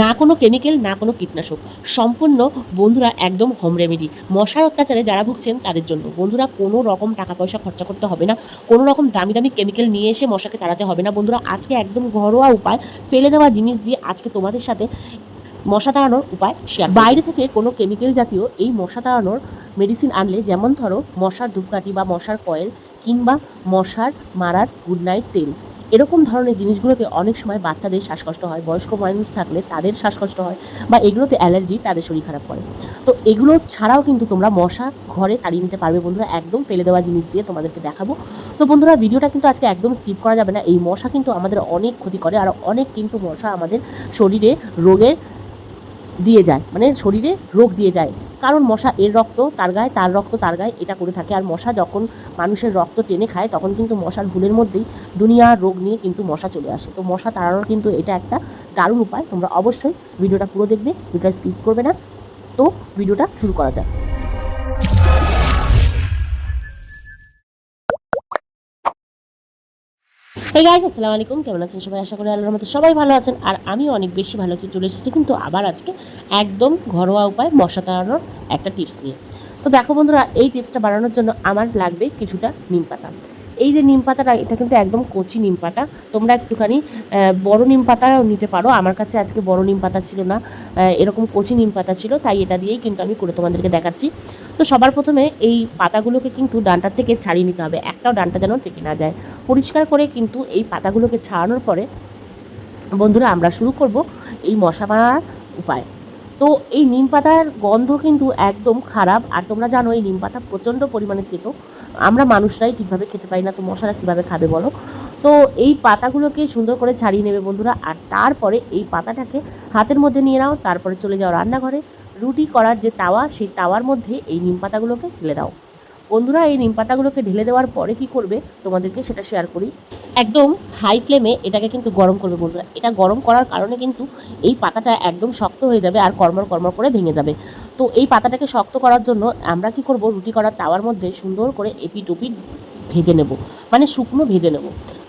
না কোনো কেমিক্যাল, না কোনো কীটনাশক। সম্পূর্ণ বন্ধুরা একদম হোম রেমেডি মশার অত্যাচারে যারা ভুগছেন তাদের জন্য। বন্ধুরা, কোনো রকম টাকা পয়সা খরচা করতে হবে না। কোনো রকম দামি দামি কেমিক্যাল নিয়ে এসে মশাকে তাড়াতে হবে না। বন্ধুরা, আজকে একদম ঘরোয়া উপায়। ফেলে দেওয়া জিনিস দিয়ে আজকে তোমাদের সাথে মশা তাড়ানোর উপায় শেয়ার বাইরে থেকে কোনো কেমিক্যাল জাতীয় এই মশা তাড়ানোর মেডিসিন আনলে যেমন ধরো, মশার ধূপকাঠি বা মশার কয়েল কিংবা মশার মারার গুড নাইট তেল। এরকম ধরনের জিনিসগুলোতে অনেক সময় বাচ্চাদের শ্বাসকষ্ট হয়, বয়স্ক মানুষ থাকলে তাদের শ্বাসকষ্ট হয় বা এগুলোতে অ্যালার্জি তাদের শরীর খারাপ করে। তো এগুলো ছাড়াও কিন্তু তোমরা মশা ঘরে তাড়িয়ে নিতে পারবে বন্ধুরা, একদম ফেলে দেওয়া জিনিস দিয়ে তোমাদেরকে দেখাবো। তো বন্ধুরা, ভিডিওটা কিন্তু আজকে একদম স্কিপ করা যাবে না। এই মশা কিন্তু আমাদের অনেক ক্ষতি করে আর অনেক কিন্তু মশা আমাদের শরীরে রোগের দিয়ে যায় মানে শরীরে রোগ দিয়ে যায়। কারণ মশা এর রক্ত তার গায়ে, তার রক্ত তার গায়ে, এটা করে থাকে। আর মশা যখন মানুষের রক্ত টেনে খায়, তখন কিন্তু মশার ভুলের মধ্যেই দুনিয়া রোগ নিয়ে কিন্তু মশা চলে আসে। তো মশা তাড়ানোর কিন্তু এটা একটা দারুণ উপায়। তোমরা অবশ্যই ভিডিওটা পুরো দেখবে, ভিডিওটা স্কিপ করবে না। তো ভিডিওটা শুরু করা যাক। হে গাইজ আসসালামু আলাইকুম। কেমন আছেন সবাই? আশা করি আল্লাহর মতো সবাই ভালো আছেন। আর আমি অনেক বেশি ভালো আছি, চলে এসেছি কিন্তু আবার আজকে একদম ঘরোয়া উপায় মশা তাড়ানোর একটা টিপস নিয়ে। তো দেখো বন্ধুরা, এই টিপসটা বানানোর জন্য আমার লাগবে কিছুটা নিম পাতা। এই যে নিম পাতাটা, এটা কিন্তু একদম কচি নিম পাতা। তোমরা একটুখানি বড় নিম পাতাও নিতে পারো। আমার কাছে আজকে বড় নিম পাতা ছিল না। এরকম কচি নিম পাতা ছিল, তাই এটা দিয়েই কিন্তু আমি করে তোমাদেরকে দেখাচ্ছি। তো সবার প্রথমে এই পাতাগুলোকে কিন্তু ডান্টার থেকে ছাড়িয়ে নিতে হবে। একটাও ডান্টা যেন থেকে না যায়। পরিষ্কার করে কিন্তু এই পাতাগুলোকে ছাড়ানোর পরে বন্ধুরা আমরা শুরু করব এই মশা মারার উপায়। তো এই নিম পাতার গন্ধ কিন্তু একদম খারাপ। আর তোমরা জানো এই নিম পাতা প্রচণ্ড পরিমাণে তেতো। আমরা মানুষরাই ঠিকভাবে খেতে পারি না, তো মশারা কীভাবে খাবে বলো? তো এই পাতাগুলোকে সুন্দর করে ছাড়িয়ে নেবে বন্ধুরা, আর তারপরে এই পাতাটাকে হাতের মধ্যে নিয়ে নাও, তারপরে চলে যাও রান্নাঘরে। রুটি করার যে তাওয়া, সেই তাওয়ার মধ্যে এই নিম পাতাগুলোকে ফেলে দাও। বন্ধুরা, এই নিম পাতাগুলোকে ঢেলে দেওয়ার পরে কি করবে? তোমাদেরকে সেটা শেয়ার করি। একদম হাই ফ্লেমে এটাকে কিন্তু গরম করবে বন্ধুরা। এটা গরম করার কারণে কিন্তু এই পাতাটা একদম শক্ত হয়ে যাবে আর কর্মর কর্মর করে ভেঙে যাবে। তো এই পাতাটাকে শক্ত করার জন্য আমরা কি করব? রুটি করার তাওয়ার মধ্যে সুন্দর করে এপিট ওপিট ভেজে নেব। মানে শুকনো ভেজে নেব।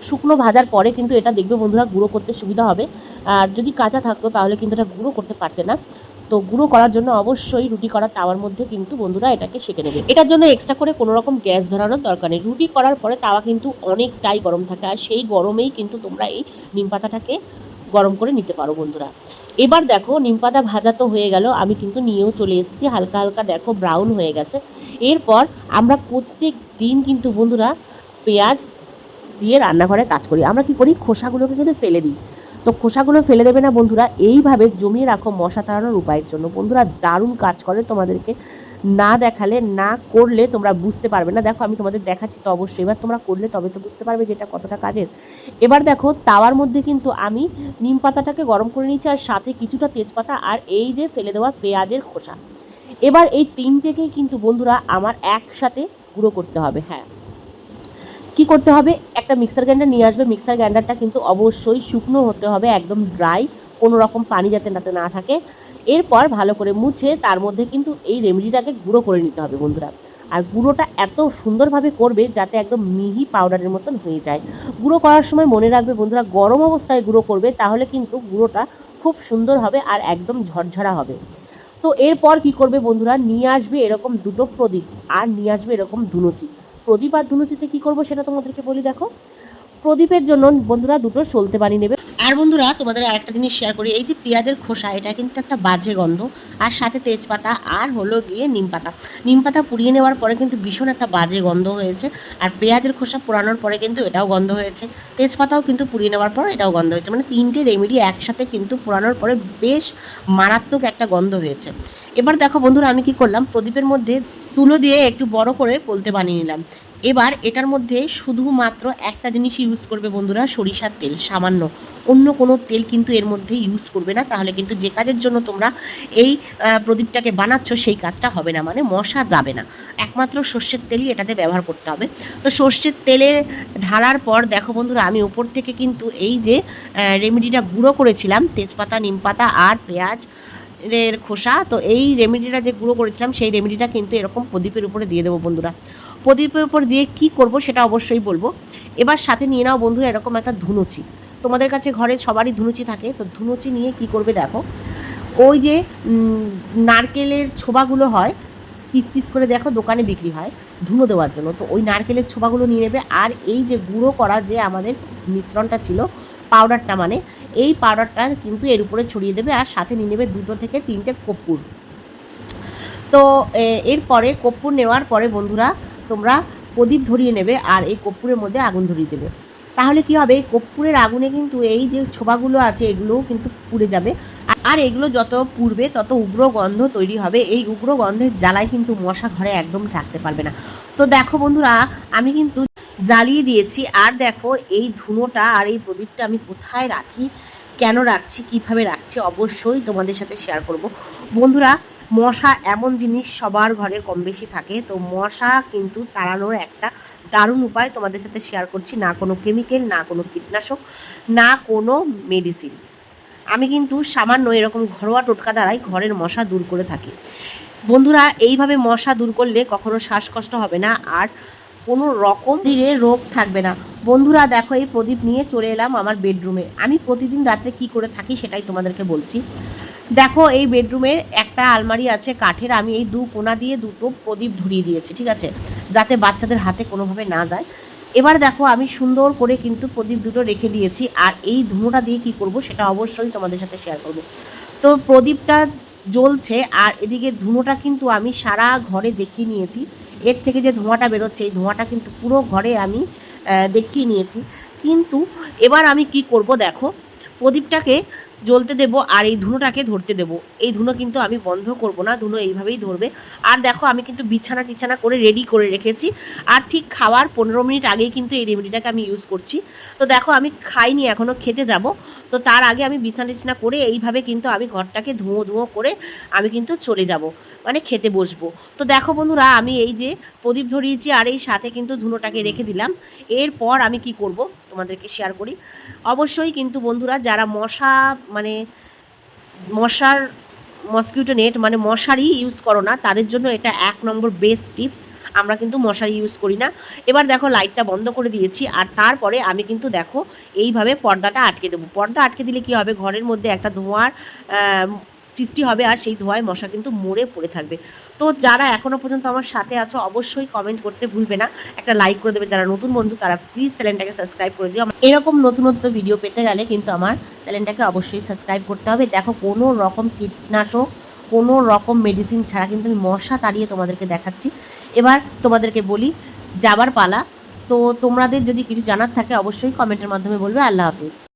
শুকনো ভাজার পরে কিন্তু এটা দেখবে বন্ধুরা, গুঁড়ো করতে সুবিধা হবে। আর যদি কাঁচা থাকতো তাহলে কিন্তু এটা গুঁড়ো করতে পারতে না। তো গুঁড়ো করার জন্য অবশ্যই রুটি করার তাওয়ার মধ্যে কিন্তু বন্ধুরা এটাকে সেঁকে নেবে। এটার জন্য এক্সট্রা করে কোনো রকম গ্যাস ধরানোর দরকার নেই। রুটি করার পরে তাওয়া কিন্তু অনেকটাই গরম থাকে আর সেই গরমেই কিন্তু তোমরা এই নিম পাতাটাকে গরম করে নিতে পারো বন্ধুরা। এবার দেখো নিম পাতা ভাজা তো হয়ে গেল, আমি কিন্তু নিয়েও চলে এসেছি, হালকা হালকা দেখো ব্রাউন হয়ে গেছে। এরপর আমরা প্রত্যেক দিন কিন্তু বন্ধুরা পেঁয়াজ দিয়ে রান্নাঘরে কাজ করি। আমরা কি করি? খোসাগুলোকে কিন্তু ফেলে দিই। তো খোসাগুলো ফেলে দেবে না বন্ধুরা। এইভাবে জমিয়ে রাখো মশা তাড়ানোর উপায়ের জন্য। বন্ধুরা, দারুণ কাজ করে তোমাদেরকে। না দেখালে, না করলে তোমরা বুঝতে পারবে না। দেখো, আমি তোমাদের দেখাচ্ছি তো অবশ্যই। এবার তোমরা করলে তবে তো বুঝতে পারবে যে এটা কতটা কাজের। এবার দেখো, তাওয়ার মধ্যে কিন্তু আমি নিম পাতাটাকে গরম করে নিচ্ছি আর সাথে কিছুটা তেজপাতা আর এই যে ফেলে দেওয়া পেঁয়াজের খোসা। এবার এই তিনটেকেই কিন্তু বন্ধুরা আমার একসাথে গুঁড়ো করতে হবে। হ্যাঁ কি করতে হবে? একটা মিক্সার গ্রাইন্ডার নিয়ে আসবে। মিক্সার গ্রাইন্ডারটা কিন্তু অবশ্যই শুকনো হতে হবে, একদম ড্রাই কোনো রকম পানি যাতে তাতে না থাকে। এরপর ভালো করে মুছে তার মধ্যে কিন্তু এই রেমেডিটাকে গুঁড়ো করে নিতে হবে বন্ধুরা। আর গুঁড়োটা এত সুন্দরভাবে করবে যাতে একদম মিহি পাউডারের মতন হয়ে যায়। গুঁড়ো করার সময় মনে রাখবে বন্ধুরা, গরম অবস্থায় গুঁড়ো করবে, তাহলে কিন্তু গুঁড়োটা খুব সুন্দর হবে আর একদম ঝরঝরা হবে। তো এরপর কি করবে বন্ধুরা, নিয়ে আসবে এরকম দুটো প্রদীপ আর নিয়ে আসবে এরকম ধুনুচি প্রদীপ আর ধুনুচিতে কি করব সেটা তোমাদেরকে বলি, দেখো। প্রদীপের জন্য বন্ধুরা দুটো সলতে বানিয়ে নেবে। আর বন্ধুরা, তোমাদের আরেকটা জিনিস শেয়ার করি, এই যে পেঁয়াজের খোসা, এটা কিন্তু একটা বাজে গন্ধ। আর সাথে তেজপাতা, আর হলো গিয়ে নিম পাতা। নিম পাতা পুড়িয়ে নেওয়ার পরে কিন্তু ভীষণ একটা বাজে গন্ধ হয়েছে। আর পেঁয়াজের খোসা পোড়ানোর পরে কিন্তু এটাও গন্ধ হয়েছে। তেজপাতাও কিন্তু পুড়িয়ে নেওয়ার পর এটাও গন্ধ হয়েছে। মানে তিনটে রেমেডি একসাথে কিন্তু পোড়ানোর পরে বেশ মারাত্মক একটা গন্ধ হয়েছে। এবার দেখো বন্ধুরা, আমি কি করলাম? প্রদীপের মধ্যে তুলো দিয়ে একটু বড় করে পোলতে বানিয়ে নিলাম। এবার এটার মধ্যে শুধুমাত্র একটা জিনিস ইউজ করবে বন্ধুরা, সরিষার তেল, সামান্য। অন্য কোনো তেল কিন্তু এর মধ্যে ইউজ করবে না, তাহলে কিন্তু যে কাজের জন্য তোমরা এই প্রদীপটাকে বানাচ্ছ, সেই কাজটা হবে না মানে মশা যাবে না। একমাত্র সর্ষের তেলই এটাতে ব্যবহার করতে হবে। তো সর্ষের তেলে ঢালার পর দেখো বন্ধুরা, আমি উপর থেকে কিন্তু এই যে রেমেডিটা গুঁড়ো করেছিলাম, তেজপাতা, নিমপাতা আর পেঁয়াজ এর খোসা, তো এই রেমেডিটা যে গুঁড়ো করেছিলাম, সেই রেমেডিটা কিন্তু এরকম প্রদীপের উপরে দিয়ে দেবো বন্ধুরা। প্রদীপের উপর দিয়ে কি করব সেটা অবশ্যই বলব। এবার সাথে নিয়ে নাও বন্ধুরা এরকম একটা ধুনুচি। তোমাদের কাছে ঘরে সবারই ধুনুচি থাকে, তো ধুনুচি নিয়ে কি করবে দেখো। ওই যে নারকেলের ছোবাগুলো হয়, পিস পিস করে দেখো দোকানে বিক্রি হয় ধুনো দেওয়ার জন্য। তো ওই নারকেলের ছোবাগুলো নিয়ে নেবে। আর এই যে গুঁড়ো করা যে আমাদের মিশ্রণটা ছিল পাউডারটা মানে এই পাউডারটা কিন্তু এর উপরে ছড়িয়ে দেবে আর সাথে নিয়ে নেবে দুটো থেকে তিনটে কর্পূর। তো এরপরে কর্পূর নেওয়ার পরে বন্ধুরা, তোমরা প্রদীপ ধরিয়ে নেবে আর এই কর্পূরের মধ্যে আগুন ধরিয়ে দেবে। তাহলে কি হবে? কর্পূরের আগুনে কিন্তু এই যে ছোবাগুলো আছে, এগুলোও কিন্তু পুড়ে যাবে। আর এগুলো যত পুড়বে, তত উগ্র গন্ধ তৈরি হবে। এই উগ্র গন্ধের জ্বালায় কিন্তু মশা ঘরে একদম থাকতে পারবে না। তো দেখো বন্ধুরা, আমি কিন্তু জ্বালিয়ে দিয়েছি। আর দেখো, এই ধুনোটা আর এই প্রদীপটা আমি কোথায় রাখি, কেন রাখছি, কীভাবে রাখছি, অবশ্যই তোমাদের সাথে শেয়ার করব। বন্ধুরা, মশা এমন জিনিস সবার ঘরে কম বেশি থাকে। তো মশা কিন্তু তাড়ানোর একটা দারুণ উপায় তোমাদের সাথে শেয়ার করছি। না কোনো কেমিক্যাল না কোনো কীটনাশক, না কোনো মেডিসিন আমি কিন্তু সামান্য এরকম ঘরোয়া টোটকা দ্বারাই ঘরের মশা দূর করে থাকি। বন্ধুরা, এইভাবে মশা দূর করলে কখনো শ্বাসকষ্ট হবে না। আর কোনো রকম ধীরে রোগ থাকবে না। বন্ধুরা, দেখো, এই প্রদীপ নিয়ে চলে এলাম আমার বেডরুমে। আমি প্রতিদিন রাত্রে কি করে থাকি সেটাই তোমাদেরকে বলছি। দেখো, এই বেডরুমের একটা আলমারি আছে কাঠের। আমি এই দু কোনা দিয়ে দুটো প্রদীপ ধরিয়ে দিয়েছি, ঠিক আছে? যাতে বাচ্চাদের হাতে কোনোভাবে না যায়। এবার দেখো, আমি সুন্দর করে কিন্তু প্রদীপ দুটো রেখে দিয়েছি। আর এই ধুনোটা দিয়ে কি করব সেটা অবশ্যই তোমাদের সাথে শেয়ার করব। তো প্রদীপটা জ্বলছে, আর এদিকে ধুনোটা কিন্তু আমি সারা ঘরে দেখিয়ে নিয়েছি। এর থেকে যে ধোঁয়াটা বেরোচ্ছে, এই ধোঁয়াটা কিন্তু পুরো ঘরে আমি দেখিয়ে নিয়েছি। কিন্তু এবার আমি কি করব দেখো, প্রদীপটাকে জ্বলতে দেব আর এই ধুনোটাকে ধরতে দেব। এই ধুনো কিন্তু আমি বন্ধ করব না, ধুনো এইভাবেই ধরবে। আর দেখো, আমি কিন্তু বিছানা টিছানা করে রেডি করে রেখেছি। আর ঠিক খাওয়ার পনেরো মিনিট আগেই কিন্তু এই রেমেডিটাকে আমি ইউজ করছি। তো দেখো, আমি খাইনি এখনও খেতে যাব। তো তার আগে আমি বিছানা টিছানা করে এইভাবে কিন্তু আমি ঘরটাকে ধুঁয়ো ধুঁয়ো করে আমি কিন্তু চলে যাব মানে খেতে বসবো। তো দেখো বন্ধুরা, আমি এই যে প্রদীপ ধরিয়েছি আর এই সাথে কিন্তু ধুনোটাকে রেখে দিলাম। এরপর আমি কি করব তোমাদেরকে শেয়ার করি। অবশ্যই কিন্তু বন্ধুরা, যারা মশা মানে মশার মসকিউটো নেট মানে মশারি ইউজ করো না, তাদের জন্য এটা এক নম্বর বেস্ট টিপস আমরা কিন্তু মশারি ইউজ করি না। এবার দেখো লাইটটা বন্ধ করে দিয়েছি আর তারপরে আমি কিন্তু দেখো এইভাবে পর্দাটা আটকে দেবো। পর্দা আটকে দিলে কি হবে? ঘরের মধ্যে একটা ধোঁয়ার সৃষ্টি হবে আর সেই ধোঁয়ায় মশা কিন্তু মরে পড়ে থাকবে। তো যারা এখনও পর্যন্ত আমার সাথে আছো, অবশ্যই কমেন্ট করতে ভুলবে না। একটা লাইক করে দেবে। যারা নতুন বন্ধু, তারা প্লিজ চ্যানেলটাকে সাবস্ক্রাইব করে দিও। এরকম নতুনত্ব ভিডিও পেতে গেলে কিন্তু আমার চ্যানেলটাকে অবশ্যই সাবস্ক্রাইব করতে হবে। দেখো কোনো রকম কীটনাশক কোনো রকম মেডিসিন ছাড়া কিন্তু আমি মশা তাড়িয়ে তোমাদেরকে দেখাচ্ছি। এবার তোমাদেরকে বলি, যাবার পালা। তো তোমাদের যদি কিছু জানার থাকে অবশ্যই কমেন্টের মাধ্যমে বলবে। আল্লাহ হাফিজ।